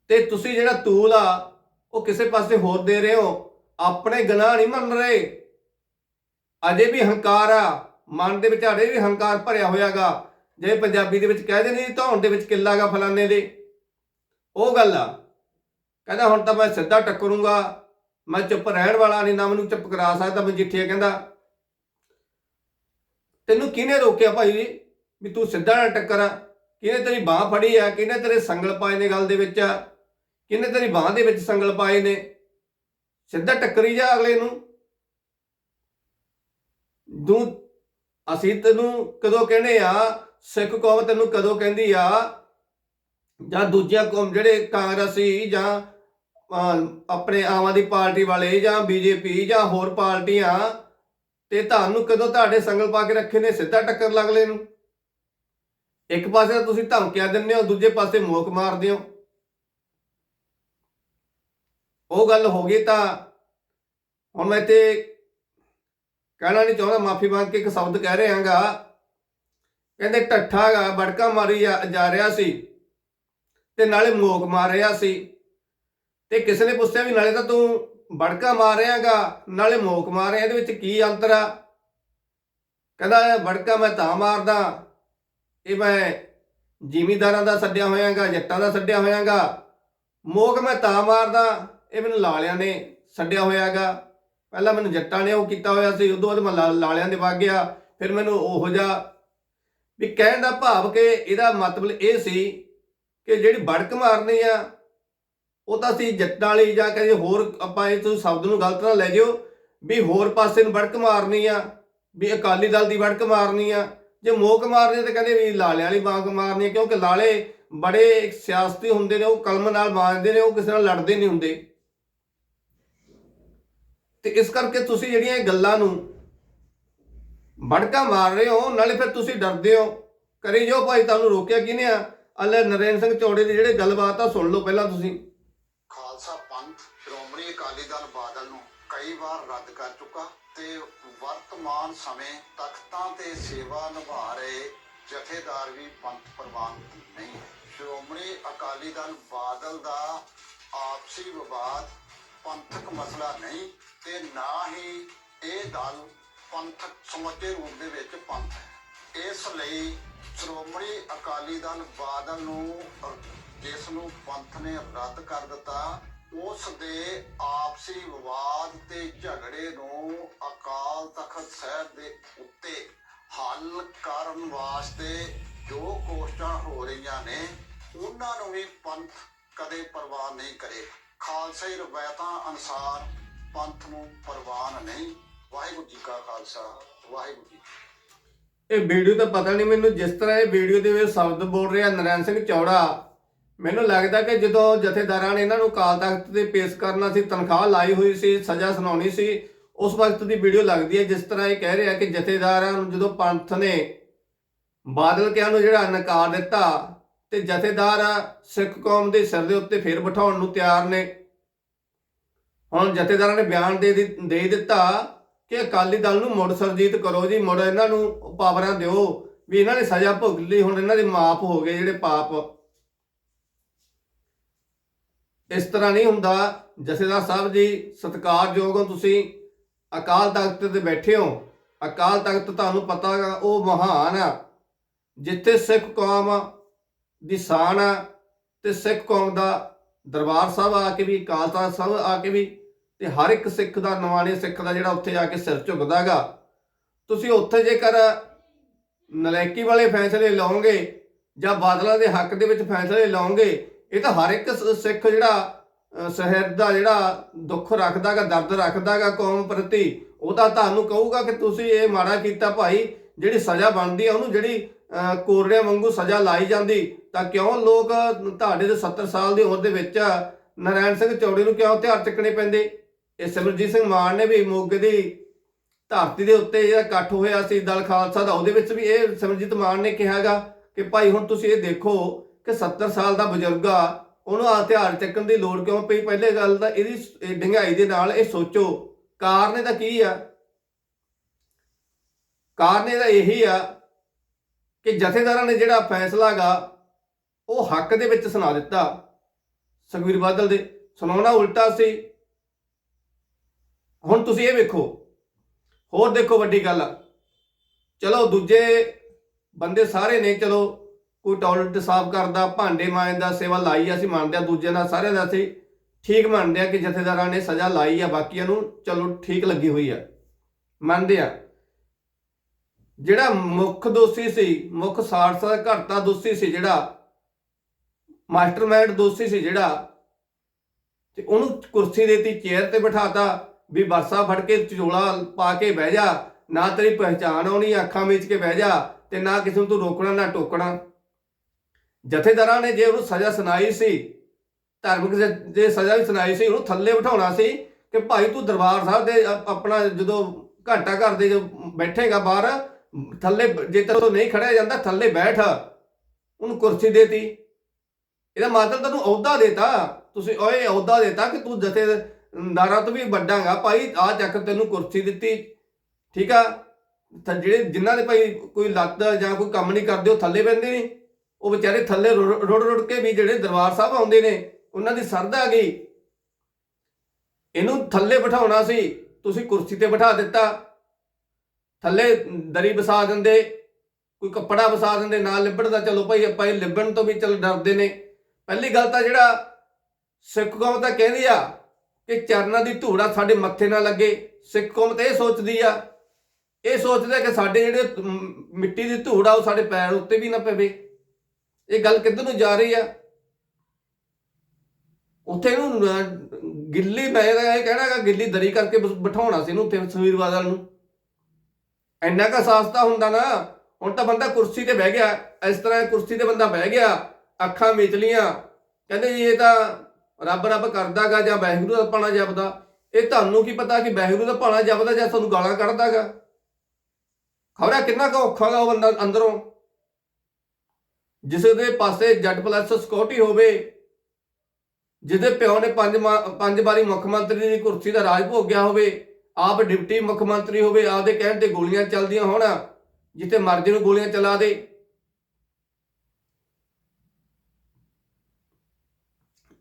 S1: ਤੇ ਤੁਸੀਂ ਜਿਹੜਾ ਤੂਲ ਆ, ਉਹ ਕਿਸੇ ਪਾਸੇ ਹੋਰ ਦੇ ਰਹੇ ਹੋ, ਆਪਣੇ ਗੁਨਾਹ ਨਹੀਂ ਮੰਨ ਰਹੇ। ਅਜੇ ਵੀ ਹੰਕਾਰ ਆ, ਮਨ ਦੇ ਵਿੱਚ ਅਜੇ ਵੀ ਹੰਕਾਰ ਭਰਿਆ ਹੋਇਆਗਾ। ਜੇ ਪੰਜਾਬੀ ਦੇ ਵਿੱਚ ਕਹਿੰਦੇ ਨਹੀਂ ਧੌਣ ਦੇ ਵਿੱਚ ਕਿੱਲਾਗਾ ਫਲਾਣੇ ਦੇ। ਉਹ ਗੱਲ ਆ। ਕਹਿੰਦਾ, ਹੁਣ ਤਾਂ ਮੈਂ ਸਿੱਧਾ ਟੱਕਰੂੰਗਾ। ਮੈਂ ਚੁੱਪ ਰਹਿਣ ਵਾਲਾ ਨਹੀਂ, ਨਾ ਮੈਨੂੰ ਚੁੱਪ ਕਰਾ ਸਕਦਾ ਮਜੀਠੀਆ ਕਹਿੰਦਾ। ਤੈਨੂੰ ਕਿਹਨੇ ਰੋਕਿਆ ਭਾਈ ਵੀ? ਤੂੰ ਸਿੱਧਾ ਨਾ ਟੱਕਰ ਕਿਹਨੇ ਤੇਰੀ ਬਾਹ ਫੜੀ ਆ? ਕਿਹਨੇ ਤੇਰੇ ਸੰਗਲ ਪਾਏ ਨੇ ਗੱਲ ਦੇ ਵਿੱਚ ਕਿਹਨੇ ਤੇਰੀ ਬਾਹ ਦੇ ਵਿੱਚ ਸੰਗਲ ਪਾਏ ਨੇ? ਸਿੱਧਾ ਟੱਕਰੀ ਜਾ ਅਗਲੇ ਨੂੰ। ਦੂ ਅਸੀਂ ਤੈਨੂੰ ਕਦੋਂ ਕਹਿੰਦੇ ਆ? ਸਿੱਖ ਕੌਮ ਤੈਨੂੰ ਕਦੋਂ ਕਹਿੰਦੀ ਆ? ਜਾਂ ਦੂਜੀਆਂ ਕੌਮ ਜਿਹੜੇ ਕਾਂਗਰਸੀ ਜਾਂ ਆਪਣੇ ਆਮ ਆਦਮੀ ਪਾਰਟੀ ਵਾਲੇ ਜਾਂ ਬੀਜੇਪੀ ਜਾਂ ਹੋਰ ਪਾਰਟੀਆਂ ਤੇ ਤੁਹਾਨੂੰ ਕਦੋਂ ਤੁਹਾਡੇ ਸੰਗਲ ਪਾ ਕੇ ਰੱਖੇ ਨੇ, ਸਿੱਧਾ ਟੱਕਰ ਲੱਗ ਲੈ ਨੂੰ ਇੱਕ ਪਾਸੇ ਤਾਂ ਤੁਸੀਂ ਧਮਕੀਆਂ ਦਿੰਦੇ ਹੋ, ਦੂਜੇ ਪਾਸੇ ਮੋਕ ਮਾਰਦੇ ਹੋ। ਉਹ ਗੱਲ ਹੋ ਗਈ ਤਾਂ ਹੁਣ ਮੈਂ ਤੇ ਕਹਿਣਾ ਨਹੀਂ ਚਾਹੁੰਦਾ, ਮਾਫੀ ਮੰਗ ਕੇ ਇੱਕ ਸ਼ਬਦ ਕਹਿ ਰਿਹਾਗਾ ਕਹਿੰਦੇ ਟੱਠਾ ਗਾ ਬੜਕਾ ਮਾਰੀ ਜਾ ਜਾ ਰਿਹਾ ਸੀ ਤੇ ਨਾਲੇ ਮੋਕ ਮਾਰ ਰਿਹਾ ਸੀ। ਤੇ ਕਿਸੇ ਨੇ ਪੁੱਛਿਆ ਵੀ ਨਾਲੇ ਤਾਂ ਤੂੰ ਬੜਕਾ ਮਾਰ ਰਿਹਾਗਾ ਨਾਲੇ ਮੋਕ ਮਾਰ ਰਿਹਾ ਇਹਦੇ ਵਿੱਚ ਕੀ ਅੰਤਰ ਆ? ਕਹਿੰਦਾ, ਇਹ ਬੜਕਾ ਮੈਂ ਤਾਂ ਮਾਰਦਾ, ਇਹ ਮੈਂ ਜ਼ਿਮੀਦਾਰਾਂ ਦਾ ਛੱਡਿਆ ਹੋਇਆਗਾ, ਜੱਟਾਂ ਦਾ ਛੱਡਿਆ ਹੋਇਆਗਾ। ਮੋਕ ਮੈਂ ਤਾਂ ਮਾਰਦਾ, ਇਹ ਮੈਨੂੰ ਲਾਲਿਆਂ ਨੇ ਛੱਡਿਆ ਹੋਇਆਗਾ। ਪਹਿਲਾਂ ਮੈਨੂੰ ਜੱਟਾਂ ਨੇ ਉਹ ਕੀਤਾ ਹੋਇਆ ਸੀ, ਉਦੋਂ ਬਾਅਦ ਮੈਂ ਲਾ- ਲਾਲਿਆਂ ਦੇ ਵਗ ਗਿਆ, ਫਿਰ ਮੈਨੂੰ ਉਹੋ ਜਿਹਾ ਵੀ ਕਹਿਣ ਦਾ ਭਾਵ ਕਿ ਇਹਦਾ ਮਤਲਬ ਇਹ ਸੀ ਕਿ ਜਿਹੜੀ ਬੜਕ ਮਾਰਨੀ ਆ ਉਹ ਤਾਂ ਅਸੀਂ ਜੱਟਾਂ ਵਾਲੀ ਜਾਂ ਕਹੇ ਹੋਰ ਆਪਾਂ ਇਹ ਤੁਸੀਂ ਸ਼ਬਦ ਨੂੰ ਗਲਤ ਨਾ ਲੈ ਜਿਓ, ਵੀ ਹੋਰ ਪਾਸੇ ਨੂੰ ਵੜਕ ਮਾਰਨੀ ਆ, ਵੀ ਅਕਾਲੀ ਦਲ ਦੀ ਵੜਕ ਮਾਰਨੀ ਆ। ਜੇ ਮੋਕ ਮਾਰਨੀ ਆ ਤੇ ਕਹਿੰਦੇ ਵੀ ਲਾਲਿਆਂ ਵਾਲੀ ਬਾਗ ਮਾਰਨੀ ਆ, ਕਿਉਂਕਿ ਲਾਲੇ ਬੜੇ ਸਿਆਸਤੀ ਹੁੰਦੇ ਨੇ, ਉਹ ਕਲਮ ਨਾਲ ਮਾਰਦੇ ਨੇ, ਉਹ ਕਿਸੇ ਨਾਲ ਲੜਦੇ ਨਹੀਂ ਹੁੰਦੇ। ਤੇ ਇਸ ਕਰਕੇ ਤੁਸੀਂ ਜਿਹੜੀਆਂ ਇਹ ਗੱਲਾਂ ਨੂੰ ਬੜਕਾ ਮਾਰ ਰਹੇ ਹੋ, ਨਾਲੇ ਫਿਰ ਤੁਸੀਂ ਡਰਦੇ ਹੋ। ਕਰੀ ਜੋ ਭਾਈ, ਤੁਹਾਨੂੰ ਰੋਕਿਆ ਕਿਹਨੇ ਆ? ਅੱਲੇ ਨਰੇਨ ਸਿੰਘ ਚੌੜੇ ਦੀ ਜਿਹੜੇ ਗੱਲਬਾਤ ਆ, ਸੁਣ ਲਓ ਪਹਿਲਾਂ ਤੁਸੀਂ।
S2: ਪੰਥ ਸ਼੍ਰੋਮਣੀ ਅਕਾਲੀ ਦਲ ਬਾਦਲ ਨੂੰ ਕਈ ਵਾਰ ਰੱਦ ਕਰ ਚੁੱਕਾ ਤੇ ਵਰਤਮਾਨ ਸਮੇਂ ਤਖਤਾਂ ਤੇ ਸੇਵਾ ਨਿਭਾ ਰਹੇ ਜਥੇਦਾਰ ਵੀ ਪੰਥ ਪ੍ਰਵਾਨ ਨਹੀਂ ਹੈ। ਸ਼੍ਰੋਮਣੀ ਅਕਾਲੀ ਦਲ ਬਾਦਲ ਦਾ ਆਪਸੀ ਵਿਵਾਦ ਪੰਥਕ ਮਸਲਾ ਨਹੀਂ ਤੇ ਨਾ ਹੀ ਇਹ ਦਲ ਪੰਥਕ ਸਮੁੱਚੇ ਰੂਪ ਦੇ ਵਿੱਚ ਪੰਥ ਹੈ। ਇਸ ਲਈ ਸ਼੍ਰੋਮਣੀ ਅਕਾਲੀ ਦਲ ਬਾਦਲ ਨੂੰ ਜਿਸ ਨੂੰ ਪੰਥ ਨੇ ਰੱਦ ਕਰ ਦਿੱਤਾ ਉਸ ਦੇ ਆਪਸੀ ਵਿਵਾਦ ਤੇ ਝਗੜੇ ਨੂੰ ਅਕਾਲ ਤਖਤ ਸਾਹਿਬ ਦੇ ਉੱਤੇ ਹੱਲ ਕਰਨ ਵਾਸਤੇ ਜੋ ਕੋਸ਼ਿਸ਼ਾਂ ਹੋ ਰਹੀਆਂ ਨੇ, ਉਹਨਾਂ ਨੂੰ ਵੀ ਪੰਥ ਕਦੇ ਪਰਵਾਹ ਨਹੀਂ ਕਰੇ। ਖਾਲਸਾਈ ਰਵਾਇਤਾਂ ਅਨੁਸਾਰ ਪੰਥ ਨੂੰ ਪਰਵਾਹ ਨਹੀਂ। ਵਾਹਿਗੁਰੂ ਜੀ ਕਾ ਖਾਲਸਾ, ਵਾਹਿਗੁਰੂ ਜੀ
S1: ਇਹ ਵੀਡੀਓ ਤਾਂ ਪਤਾ ਨਹੀਂ ਮੈਨੂੰ ਜਿਸ ਤਰ੍ਹਾਂ ਇਹ ਵੀਡੀਓ ਦੇ ਵਿੱਚ ਸ਼ਬਦ ਬੋਲ ਰਿਹਾ ਨਰੈਣ ਸਿੰਘ ਚੌੜਾ। ਮੈਨੂੰ ਲੱਗਦਾ ਕਿ ਜਦੋਂ ਜਥੇਦਾਰਾਂ ਨੇ ਇਹਨਾਂ ਨੂੰ ਕਾਲ ਤਖਤ ਤੇ ਪੇਸ਼ ਕਰਨਾ ਸੀ, ਤਨਖਾਹ ਲਾਈ ਹੋਈ ਸੀ, ਸਜ਼ਾ ਸੁਣਾਉਣੀ ਸੀ, ਉਸ ਵਕਤ ਦੀ ਵੀਡੀਓ ਲੱਗਦੀ ਹੈ ਜਿਸ ਤਰ੍ਹਾਂ ਇਹ ਕਹਿ ਰਿਹਾ ਕਿ ਜਥੇਦਾਰਾਂ ਨੂੰ ਜਦੋਂ ਪੰਥ ਨੇ ਬਾਦਲ ਕਿਆਂ ਨੂੰ ਜਿਹੜਾ ਨਕਾਰ ਦਿੱਤਾ ਤੇ ਜਥੇਦਾਰ ਸਿੱਖ ਕੌਮ ਦੇ ਸਿਰ ਦੇ ਉੱਤੇ ਫੇਰ ਬਿਠਾਉਣ ਨੂੰ ਤਿਆਰ ਨੇ। ਹੁਣ ਜਥੇਦਾਰਾਂ ਨੇ ਬਿਆਨ ਦੇ ਦੇ ਦਿੱਤਾ ਕਿ ਅਕਾਲੀ ਦਲ ਨੂੰ ਮੁੜ ਸਰਜੀਤ ਕਰੋ ਜੀ, ਮੁੜ ਇਹਨਾਂ ਨੂੰ ਪਾਵਰਾਂ ਦਿਓ, ਵੀ ਇਹਨਾਂ ਨੇ ਸਜ਼ਾ ਭੁਗਤ ਲਈ, ਹੁਣ ਇਹਨਾਂ ਦੇ ਮਾਫ ਹੋ ਗਏ ਜਿਹੜੇ ਪਾਪ। ਇਸ ਤਰ੍ਹਾਂ ਨਹੀਂ ਹੁੰਦਾ। ਜਥੇਦਾਰ ਸਾਹਿਬ ਜੀ, ਸਤਿਕਾਰਯੋਗ ਹੋ ਤੁਸੀਂ। ਅਕਾਲ ਤਖਤ ਤੇ ਬੈਠੇ ਹੋ। ਅਕਾਲ ਤਖਤ ਤੁਹਾਨੂੰ ਪਤਾ ਹੈ ਉਹ ਮਹਾਨ ਆ। ਜਿੱਥੇ ਸਿੱਖ ਕੌਮ ਦੀ ਸ਼ਾਨ ਆ, ਤੇ ਸਿੱਖ ਕੌਮ ਦਾ ਦਰਬਾਰ ਸਾਹਿਬ ਆ ਕੇ ਵੀ, ਅਕਾਲ ਤਖਤ ਸਾਹਿਬ ਆ ਕੇ ਵੀ, ਤੇ ਹਰ ਇੱਕ ਸਿੱਖ ਦਾ, ਨਵਾਣੇ ਸਿੱਖ ਦਾ ਜਿਹੜਾ ਉੱਥੇ ਜਾ ਕੇ ਸਿਰ ਝੁਕਦਾਗਾ ਤੁਸੀਂ ਉੱਥੇ ਜੇਕਰ ਨਲੈਕੀ ਵਾਲੇ ਫੈਸਲੇ ਲਓਗੇ ਜਾਂ ਬਾਦਲਾਂ ਦੇ ਹੱਕ ਦੇ ਵਿੱਚ ਫੈਸਲੇ ਲਓਗੇ ਇਹ ਤਾਂ ਹਰ ਇੱਕ ਸਿੱਖ ਜਿਹੜਾ ਅ, ਸਹਿਰ ਦਾ ਜਿਹੜਾ ਦੁੱਖ ਰੱਖਦਾਗਾ ਦਰਦ ਰੱਖਦਾਗਾ ਕੌਮ ਪ੍ਰਤੀ ਉਹ ਤਾਂ ਤੁਹਾਨੂੰ ਕਹੂਗਾ ਕਿ ਤੁਸੀਂ ਇਹ ਮਾੜਾ ਕੀਤਾ ਭਾਈ ਜਿਹੜੀ ਸਜ਼ਾ ਬਣਦੀ ਆ ਉਹਨੂੰ ਜਿਹੜੀ ਅ, ਕੋਰੜਿਆਂ ਵਾਂਗੂ ਸਜ਼ਾ ਲਾਈ ਜਾਂਦੀ ਤਾਂ ਕਿਉਂ ਲੋਕ ਤੁਹਾਡੇ ਦੇ 70 ਸਾਲ ਦੀ ਉਮਰ ਦੇ ਵਿੱਚ ਨਰਾਇਣ ਸਿੰਘ ਚੌੜੇ ਨੂੰ ਕਿਉਂ ਹਥਿਆਰ ਚੱਕਣੇ ਪੈਂਦੇ? ਇਹ ਸਿਮਰਜੀਤ ਸਿੰਘ ਮਾਨ ਨੇ ਵੀ ਮੋਗੇ ਦੀ ਧਰਤੀ ਦੇ ਉੱਤੇ ਜਿਹੜਾ ਇਕੱਠ ਹੋਇਆ ਸੀ ਦਲ ਖਾਲਸਾ ਦਾ ਉਹਦੇ ਵਿੱਚ ਵੀ ਇਹ ਸਿਮਰਜੀਤ ਮਾਨ ਨੇ ਕਿਹਾਗਾ ਕਿ ਭਾਈ ਹੁਣ ਤੁਸੀਂ ਇਹ ਦੇਖੋ ਕਿ 70 ਸਾਲ ਦਾ ਬਜ਼ੁਰਗ ਆ, ਉਹਨੂੰ ਹਥਿਆਰ ਚੱਕਣ ਦੀ ਲੋੜ ਕਿਉਂ ਪਈ? ਪਹਿਲੇ ਗੱਲ ਤਾਂ ਇਹਦੀ ਸ- ਡੂੰਘਾਈ ਦੇ ਨਾਲ ਇਹ ਸੋਚੋ, ਕਾਰਨ ਇਹਦਾ ਕੀ ਆ? ਕਾਰਨ ਇਹਦਾ ਇਹੀ ਆ ਕਿ ਜਥੇਦਾਰਾਂ ਨੇ ਜਿਹੜਾ ਫੈਸਲਾ ਗਾ ਉਹ ਹੱਕ ਦੇ ਵਿੱਚ ਸੁਣਾ ਦਿੱਤਾ। ਸੁਖਬੀਰ ਬਾਦਲ ਦੇ, ਸੁਣਾਉਣਾ ਉਲਟਾ ਸੀ। ਹੁਣ ਤੁਸੀਂ ਇਹ ਵੇਖੋ, ਹੋਰ ਦੇਖੋ ਵੱਡੀ ਗੱਲ। ਚਲੋ ਦੂਜੇ ਬੰਦੇ ਸਾਰੇ ਨੇ, ਚਲੋ ਕੋਈ ਟਾਇਲਟ ਸਾਫ਼ ਕਰਦਾ ਭਾਂਡੇ ਮਾਂਜਦਾ ਸੇਵਾ ਲਾਈ ਆ, ਅਸੀਂ ਮੰਨਦੇ ਆ ਦੂਜੇ ਨਾਲ ਸਾਰਿਆਂ ਦਾ ਅਸੀਂ ਠੀਕ ਮੰਨਦੇ ਆ ਕਿ ਜਥੇਦਾਰਾਂ ਨੇ ਸਜ਼ਾ ਲਾਈ ਆ ਬਾਕੀਆਂ ਨੂੰ ਚਲੋ ਠੀਕ ਲੱਗੀ ਹੋਈ ਆ। ਮੰਨਦੇ ਆ। ਜਿਹੜਾ ਮੁੱਖ ਦੋਸ਼ੀ ਸੀ ਮੁੱਖ ਸਾਰਸਾ ਘਰਤਾ ਦੋਸ਼ੀ ਸੀ ਜਿਹੜਾ ਮਾਸਟਰਮਾਈਂਡ ਦੋਸ਼ੀ ਸੀ ਜਿਹੜਾ ਤੇ ਉਹਨੂੰ ਕੁਰਸੀ ਦੇਤੀ ਚੇਅਰ ਤੇ ਬਿਠਾਤਾ ਵੀ ਬਰਸਾ ਫੜ ਕੇ ਚੋਲਾ ਪਾ ਕੇ ਬਹਿ ਜਾ ਨਾ ਤੇਰੀ ਪਹਿਚਾਣ ਆਉਣੀ ਅੱਖਾਂ ਵਿੱਚ ਕੇ ਬਹਿ ਜਾ ਤੇ ਨਾ ਕਿਸੇ ਨੂੰ ਤੂੰ ਰੋਕਣਾ ਨਾ ਟੋਕਣਾ। ਜਥੇਦਾਰਾਂ ਨੇ ਜੇ ਉਹਨੂੰ ਸਜ਼ਾ ਸੁਣਾਈ ਸੀ, ਧਾਰਮਿਕ ਜੇ ਸਜ਼ਾ ਵੀ ਸੁਣਾਈ ਸੀ, ਉਹਨੂੰ ਥੱਲੇ ਬਿਠਾਉਣਾ ਸੀ ਕਿ ਭਾਈ ਤੂੰ ਦਰਬਾਰ ਸਾਹਿਬ ਦੇ ਆਪਣਾ ਜਦੋਂ ਘੰਟਾ ਘਰ ਦੇ ਜੋ ਬੈਠੇਗਾ ਬਾਹਰ, ਥੱਲੇ ਜੇ ਤੈਨੂੰ ਨਹੀਂ ਖੜਿਆ ਜਾਂਦਾ, ਥੱਲੇ ਬੈਠ। ਉਹਨੂੰ ਕੁਰਸੀ ਦੇਤੀ। ਇਹਦਾ ਮਤਲਬ ਤੈਨੂੰ ਅਹੁਦਾ ਦੇਤਾ। ਤੁਸੀਂ ਓਏ ਅਹੁਦਾ ਦੇਤਾ ਕਿ ਤੂੰ ਜਥੇਦਾਰਾਂ ਤੋਂ ਵੀ ਵੱਡਾਂਗਾ। ਭਾਈ, ਆ ਚੱਕ ਤੈਨੂੰ ਕੁਰਸੀ ਦਿੱਤੀ। ਠੀਕ ਆ? ਜਿਹੜੇ ਜਿਨ੍ਹਾਂ ਦੇ ਭਾਈ ਕੋਈ ਲੱਤ ਜਾਂ ਕੋਈ ਕੰਮ ਨਹੀਂ ਕਰਦੇ, ਉਹ ਥੱਲੇ ਪੈਂਦੇ ਨੇ। ਉਹ ਵਿਚਾਰੇ ਥੱਲੇ ਰੁੜ ਰੁੜ ਰੁੜ ਕੇ ਵੀ ਜਿਹੜੇ ਦਰਬਾਰ ਸਾਹਿਬ ਆਉਂਦੇ ਨੇ, ਉਹਨਾਂ ਦੀ ਸਰਦਾ ਗਈ। ਇਹਨੂੰ ਥੱਲੇ ਬਿਠਾਉਣਾ ਸੀ, ਤੁਸੀਂ ਕੁਰਸੀ ਤੇ ਬਿਠਾ ਦਿੱਤਾ। ਥੱਲੇ ਦਰੀ ਵਸਾ ਦਿੰਦੇ, ਕੋਈ ਕੱਪੜਾ ਵਸਾ ਦਿੰਦੇ, ਨਾਲ ਲਿਬੜਦਾ ਚਲੋ ਭਾਈ ਆਪਾਂ ਇਹ ਲਿਬੜਨ ਤੋਂ ਵੀ ਚਲ ਡਰਦੇ ਨੇ। ਪਹਿਲੀ ਗੱਲ ਤਾਂ ਜਿਹੜਾ ਸਿੱਖ ਕੌਮ ਤਾਂ ਕਹਿੰਦੀ ਆ ਕਿ ਚਰਨਾਂ ਦੀ ਧੂੜਾ ਸਾਡੇ ਮੱਥੇ ਨਾ ਲੱਗੇ। ਸਿੱਖ ਕੌਮ ਤਾਂ ਇਹ ਸੋਚਦੀ ਆ। ਇਹ ਸੋਚਦਾ ਕਿ ਸਾਡੇ ਜਿਹੜੇ ਮਿੱਟੀ ਦੀ ਧੂੜ ਆ, ਉਹ ਸਾਡੇ ਪੈਰ ਉੱਤੇ ਵੀ ਨਾ ਪਵੇ। ਇਹ ਗੱਲ ਕਿੱਧਰ ਨੂੰ ਜਾ ਰਹੀ ਆ? ਉੱਥੇ ਇਹਨੂੰ ਗਿੱਲੀ, ਮੈਂ ਤਾਂ ਇਹ ਕਹਿਣਾ ਕਿ ਗਿੱਲੀ ਦਰੀ ਕਰਕੇ ਬਿਠਾਉਣਾ ਸੀ ਇਹਨੂੰ ਉੱਥੇ ਸੁਖਬੀਰ ਬਾਦਲ ਨੂੰ। ਇੰਨਾ ਕਾ ਸਾਸਤਾ ਹੁੰਦਾ ਨਾ। ਹੁਣ ਤਾਂ ਬੰਦਾ ਕੁਰਸੀ ਤੇ ਬਹਿ ਗਿਆ। ਇਸ ਤਰ੍ਹਾਂ ਕੁਰਸੀ ਤੇ ਬੰਦਾ ਬਹਿ ਗਿਆ। ਅੱਖਾਂ ਮੀਚ ਲੀਆਂ ਕਹਿੰਦੇ ਜੀ, ਇਹ ਤਾਂ ਰੱਬ ਰੱਬ ਕਰਦਾਗਾ ਜਾਂ ਵਾਹਿਗੁਰੂ ਦਾ ਪਾਣਾ ਜਪਦਾ। ਇਹ ਤੁਹਾਨੂੰ ਕੀ ਪਤਾ ਕਿ ਵਾਹਿਗੁਰੂ ਦਾ ਪਾਣਾ ਜਪਦਾ ਜਾਂ ਤੁਹਾਨੂੰ ਗਾਲਾਂ ਕੱਢਦਾਗਾ? ਖਬਰਾਂ ਕਿੰਨਾ ਕੁ ਔਖਾ ਗਾ ਉਹ ਬੰਦਾ ਅੰਦਰੋਂ। ਜਿਸ ਦੇ ਪਾਸੇ ਜੱਟ ਪਲੱਸ ਸਿਕਿਉਰਿਟੀ ਹੋਵੇ, ਜਿਹਦੇ ਪਿਓ ਨੇ ਪੰਜ ਪੰਜ ਵਾਰੀ ਮੁੱਖ ਮੰਤਰੀ ਦੀ ਕੁਰਸੀ ਦਾ ਰਾਜ ਭੋਗਿਆ ਹੋਵੇ, ਆਪ ਡਿਪਟੀ ਮੁੱਖ ਮੰਤਰੀ ਹੋਵੇ, ਆਪਦੇ ਕਹਿਣ ਤੇ ਗੋਲੀਆਂ ਚੱਲਦੀਆਂ ਹੋਣ, ਜਿੱਥੇ ਮਰਜ਼ੀ ਨੂੰ ਗੋਲੀਆਂ ਚਲਾ ਦੇ।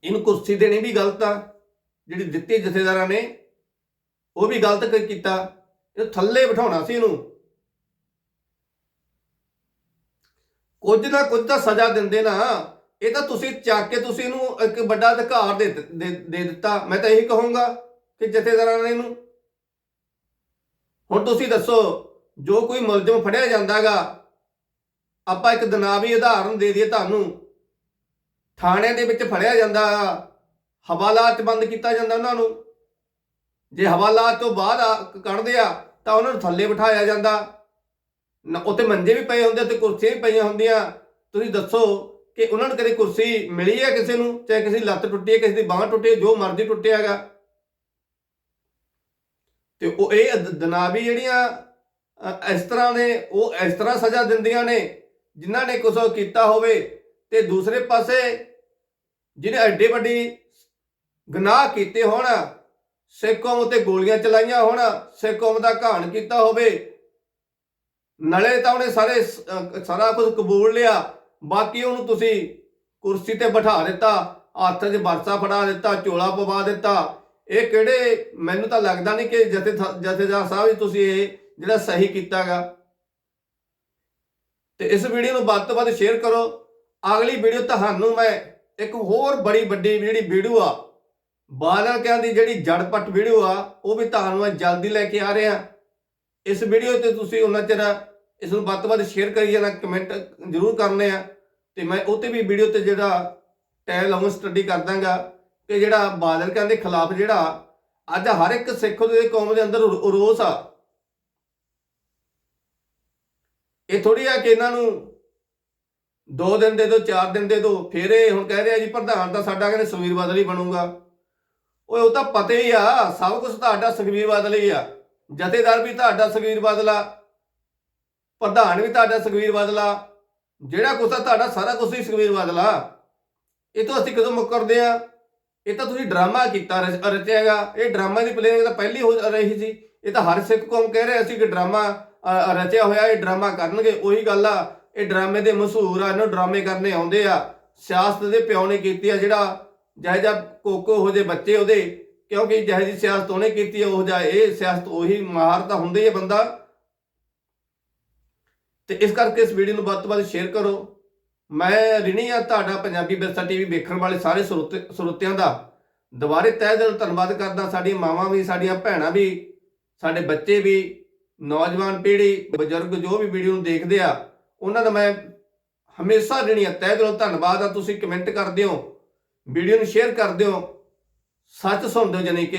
S1: ਇਹਨੂੰ ਕੁਰਸੀ ਦੇਣੀ ਵੀ ਗਲਤ ਆ, ਜਿਹੜੀ ਦਿੱਤੀ ਜਥੇਦਾਰਾਂ ਨੇ, ਉਹ ਵੀ ਗਲਤ ਕੀਤਾ। ਇਹ ਥੱਲੇ ਬਿਠਾਉਣਾ ਸੀ ਇਹਨੂੰ। ਕੁਝ ਨਾ ਕੁਝ ਤਾਂ ਸਜ਼ਾ ਦਿੰਦੇ ਨਾ। ਇਹ ਤਾਂ ਤੁਸੀਂ ਚੱਕ ਕੇ ਤੁਸੀਂ ਇਹਨੂੰ ਇੱਕ ਵੱਡਾ ਅਧਿਕਾਰ ਦੇ ਦੇ ਦਿੱਤਾ। ਮੈਂ ਤਾਂ ਇਹੀ ਕਹੂੰਗਾ ਕਿ ਜਥੇਦਾਰਾਂ ਨੇ ਇਹਨੂੰ ਹੁਣ ਤੁਸੀਂ ਦੱਸੋ, ਜੋ ਕੋਈ ਮੁਲਜ਼ਮ ਫੜਿਆ ਜਾਂਦਾਗਾ, ਆਪਾਂ ਇੱਕ ਦਿਨਾਵੀ ਉਦਾਹਰਨ ਦੇ ਦਈਏ ਤੁਹਾਨੂੰ। ਥਾਣਿਆਂ ਦੇ ਵਿੱਚ ਫੜਿਆ ਜਾਂਦਾ, ਹਵਾਲਾਤ ਬੰਦ ਕੀਤਾ ਜਾਂਦਾ ਉਹਨਾਂ ਨੂੰ। ਜੇ ਹਵਾਲਾਤ ਤੋਂ ਬਾਅਦ ਆ- ਕੱਢਦੇ ਆ, ਤਾਂ ਉਹਨਾਂ ਨੂੰ ਥੱਲੇ ਬਿਠਾਇਆ ਜਾਂਦਾ। ਉੱਤੇ ਮੰਜੇ ਵੀ ਪਏ ਹੁੰਦੇ ਤੇ ਕੁਰਸੀਆਂ ਵੀ ਪਈਆਂ ਹੁੰਦੀਆਂ। ਤੁਸੀਂ ਦੱਸੋ ਕਿ ਉਹਨਾਂ ਨੂੰ ਕਦੇ ਕੁਰਸੀ ਮਿਲੀ ਹੈ ਕਿਸੇ ਨੂੰ? ਚਾਹੇ ਕਿਸੇ ਦੀ ਲੱਤ ਟੁੱਟੀ ਹੈ, ਕਿਸੇ ਦੀ ਬਾਹ ਟੁੱਟੀ ਹੈ, ਜੋ ਮਰਜ਼ੀ ਟੁੱਟਿਆ ਹੈਗਾ। ਤੇ ਉਹ ਇਹ ਦ- ਦਨਾਵੀ ਜਿਹੜੀਆਂ ਇਸ ਤਰ੍ਹਾਂ ਨੇ, ਉਹ ਇਸ ਤਰ੍ਹਾਂ ਸਜ਼ਾ ਦਿੰਦੀਆਂ ਨੇ, ਜਿਨ੍ਹਾਂ ਨੇ ਕੁਝ ਕੀਤਾ ਹੋਵੇ। ਤੇ ਦੂਸਰੇ ਪਾਸੇ ਜਿਹਨੇ ਐਡੇ ਵੱਡੀ ਗੁਨਾਹ ਕੀਤੇ ਹੋਣ, ਸਿੱਖ ਕੌਮ ਉਤੇ ਗੋਲੀਆਂ ਚਲਾਈਆਂ ਹੋਣ, ਸਿੱਖ ਕੌਮ ਦਾ ਘਾਣ ਕੀਤਾ ਹੋਵੇ ਨਲੇ ਤਾਂ ਉਹਨੇ ਸਾਰੇ ਸਾਰਾ ਕੁਝ ਕਬੂਲ ਲਿਆ। ਬਾਕੀ ਉਹਨੂੰ ਤੁਸੀਂ ਕੁਰਸੀ ਤੇ ਬਿਠਾ ਦਿੱਤਾ, ਹੱਥ 'ਚ ਵਰਸਾ ਫੜਾ ਦਿੱਤਾ ਝੋਲਾ ਪਵਾ ਦਿੱਤਾ। ਇਹ ਕਿਹੜੇ, ਮੈਨੂੰ ਤਾਂ ਲੱਗਦਾ ਨਹੀਂ ਕਿ ਜਥੇ ਜਥੇਦਾਰ ਸਾਹਿਬ ਜੀ ਤੁਸੀਂ ਇਹ ਜਿਹੜਾ ਸਹੀ ਕੀਤਾਗਾ। ਤੇ ਇਸ ਵੀਡੀਓ ਨੂੰ ਵੱਧ ਤੋਂ ਵੱਧ ਸ਼ੇਅਰ ਕਰੋ। ਅਗਲੀ ਵੀਡੀਓ ਤੁਹਾਨੂੰ ਮੈਂ ਇੱਕ ਹੋਰ ਬੜੀ ਵੱਡੀ ਜਿਹੜੀ ਵੀਡੀਓ ਆ ਬਾਲਕਿਆਂ ਦੀ ਜਿਹੜੀ ਜੜਪਟ ਵੀਡੀਓ ਆ, ਉਹ ਵੀ ਤੁਹਾਨੂੰ ਮੈਂ ਜਲਦੀ ਲੈ ਕੇ ਆ ਰਿਹਾ। ਇਸ ਵੀਡੀਓ ਤੇ ਤੁਸੀਂ ਉਹਨਾਂ ਚਿਰ ਇਸ ਨੂੰ ਵੱਧ ਤੋਂ ਵੱਧ ਸ਼ੇਅਰ ਕਰੀ ਜਾਣਾ ਕਮੈਂਟ ਜ਼ਰੂਰ ਕਰਨੇ ਆ। ਤੇ ਮੈਂ ਉਹ ਤੇ ਵੀ ਵੀਡੀਓ ਤੇ ਜਿਹੜਾ ਟੈਲ ਲਾਉਂ ਸਟੱਡੀ ਕਰ ਦਾਂਗਾ ਕਿ ਜਿਹੜਾ ਬਾਦਲ ਕਹਿੰਦੇ ਖਿਲਾਫ ਜਿਹੜਾ ਅੱਜ ਹਰ ਇੱਕ ਸਿੱਖ ਦੇ ਕੌਮ ਦੇ ਅੰਦਰ ਰੋਸ ਆ। ਇਹ ਥੋੜੀ ਆ ਕਿ ਇਹਨਾਂ ਨੂੰ 2 ਦਿਨ ਦੇ ਦੋ 4 ਦਿਨ ਦੇ ਦੋ, ਫਿਰ ਇਹ ਹੁਣ ਕਹਿ ਰਿਹਾ ਜੀ ਪ੍ਰਧਾਨ ਤਾਂ ਸਾਡਾ ਕਹਿੰਦੇ ਸੁਖਬੀਰ ਬਾਦਲ ਹੀ ਬਣੂਗਾ। ਓਏ, ਉਹ ਤਾਂ ਪਤਾ ਹੀ ਆ, ਸਭ ਕੁਝ ਤੁਹਾਡਾ ਸੁਖਬੀਰ ਬਾਦਲ ਹੀ ਆ। ਜਥੇਦਾਰ ਵੀ ਤੁਹਾਡਾ ਸੁਖਬੀਰ ਬਾਦਲ ਆ, ਪ੍ਰਧਾਨ ਵੀ ਤੁਹਾਡਾ ਸੁਖਬੀਰ ਬਾਦਲ ਆ, ਜਿਹੜਾ ਕੁਛ ਆ ਤੁਹਾਡਾ ਸਾਰਾ ਕੁਝ ਹੀ ਸੁਖਬੀਰ ਬਾਦਲ ਆ। ਇਹ ਤੋਂ ਅਸੀਂ ਕਦੋਂ ਮੁੱਕਰਦੇ ਆ? ਇਹ ਤਾਂ ਤੁਸੀਂ ਡਰਾਮਾ ਕੀਤਾ ਰਚ- ਰਚਿਆਗਾ ਇਹ ਡਰਾਮਾ ਦੀ ਪਲੇਇੰਗ ਤਾਂ ਪਹਿਲੀ ਹੋ ਰਹੀ ਸੀ। ਇਹ ਤਾਂ ਹਰ ਸਿੱਖ ਕੌਮ ਕਹਿ ਰਿਹਾ ਸੀ ਕਿ ਡਰਾਮਾ ਰਚਿਆ ਹੋਇਆ, ਇਹ ਡਰਾਮਾ ਕਰਨਗੇ, ਉਹੀ ਗੱਲ ਆ। ਇਹ ਡਰਾਮੇ ਦੇ ਮਸ਼ਹੂਰ ਆ, ਇਹਨੂੰ ਡਰਾਮੇ ਕਰਨੇ ਆਉਂਦੇ ਆ। ਸਿਆਸਤ ਦੇ ਪਿਓ ਨੇ ਕੀਤੀ ਆ ਜਿਹੜਾ ਜਿਹੋ ਜਿਹਾ ਕੋਕੋ ਹੋ ਜੇ ਬੱਚੇ ਉਹਦੇ ਕਿਉਂਕਿ ਜਿਹੋ ਜਿਹੀ ਸਿਆਸਤ ਉਹਨੇ ਕੀਤੀ ਆ, ਉਹ ਜਿਹਾ ਇਹ ਸਿਆਸਤ ਉਹੀ ਮਾਹਰ ਤਾਂ ਹੁੰਦਾ ਹੀ ਹੈ ਬੰਦਾ। ਤੇ ਇਸ ਕਰਕੇ ਇਸ ਵੀਡੀਓ ਨੂੰ ਵੱਧ ਤੋਂ ਵੱਧ ਸ਼ੇਅਰ ਕਰੋ। ਮੈਂ ਰਿਣੀ ਆ, ਤੁਹਾਡਾ ਪੰਜਾਬੀ ਵਿਰਸਾ ਟੀਵੀ ਵੇਖਣ ਵਾਲੇ ਸਾਰੇ ਸਰੋਤੇ, ਸਰੋਤਿਆਂ ਦਾ। ਦੁਬਾਰੇ ਤਹਿ ਦਿਲ ਧੰਨਵਾਦ ਕਰਦਾ, ਸਾਡੀਆਂ ਮਾਵਾਂ ਵੀ, ਸਾਡੀਆਂ ਭੈਣਾਂ ਵੀ, ਸਾਡੇ ਬੱਚੇ ਵੀ, ਨੌਜਵਾਨ ਪੀੜ੍ਹੀ, ਬਜ਼ੁਰਗ ਜੋ ਵੀ ਵੀਡੀਓ ਨੂੰ ਦੇਖਦੇ ਆ, ਉਹਨਾਂ ਦਾ ਮੈਂ ਹਮੇਸ਼ਾ ਰਿਣੀ ਆ, ਤਹਿ ਦਿਲੋਂ ਧੰਨਵਾਦ ਆ। ਤੁਸੀਂ ਕਮੈਂਟ ਕਰਦੇ ਹੋ ਵੀਡੀਓ ਨੂੰ ਸ਼ੇਅਰ ਕਰਦੇ ਹੋ ਸੱਚ ਸੁਣਦੇ ਹੋ ਜਾਨੀ ਕਿ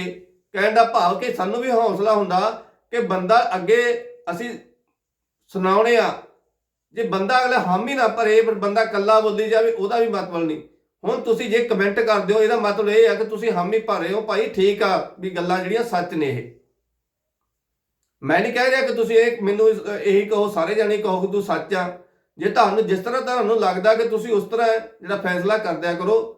S1: ਕਹਿਣ ਦਾ ਭਾਵ ਕਿ ਸਾਨੂੰ ਵੀ ਹੌਸਲਾ ਹੁੰਦਾ ਕਿ ਬੰਦਾ ਅੱਗੇ ਅਸੀਂ ਸੁਣਾਉਣੇ ਆ। ਜੇ ਬੰਦਾ ਅਗਲਾ ਹਾਮੀ ਨਾ ਭਰੇ ਪਰ ਬੰਦਾ ਕੱਲਾ ਬੋਲੀ ਜਾਵੇ, ਉਹਦਾ ਵੀ ਮਤਲਬ ਨਹੀਂ। ਹੁਣ ਤੁਸੀਂ ਜੇ ਕਮੈਂਟ ਕਰਦੇ ਹੋ, ਇਹਦਾ ਮਤਲਬ ਇਹ ਆ ਕਿ ਤੁਸੀਂ ਹਾਮੀ ਭਰ ਰਹੇ ਹੋ, ਭਾਈ ਠੀਕ ਆ ਵੀ ਗੱਲਾਂ ਜਿਹੜੀਆਂ ਸੱਚ ਨੇ ਇਹ। ਮੈਂ ਨਹੀਂ ਕਹਿ ਰਿਹਾ ਕਿ ਤੁਸੀਂ ਇਹ ਮੈਨੂੰ ਇਹੀ ਕਹੋ, ਸਾਰੇ ਜਾਣੇ ਕਹੋ ਕਿ ਤੂੰ ਸੱਚ ਆ। ਜੇ ਤੁਹਾਨੂੰ ਜਿਸ ਤਰ੍ਹਾਂ ਤੁਹਾਨੂੰ ਲੱਗਦਾ ਕਿ ਤੁਸੀਂ ਉਸ ਤਰ੍ਹਾਂ ਜਿਹੜਾ ਫੈਸਲਾ ਕਰਦਿਆ ਕਰੋ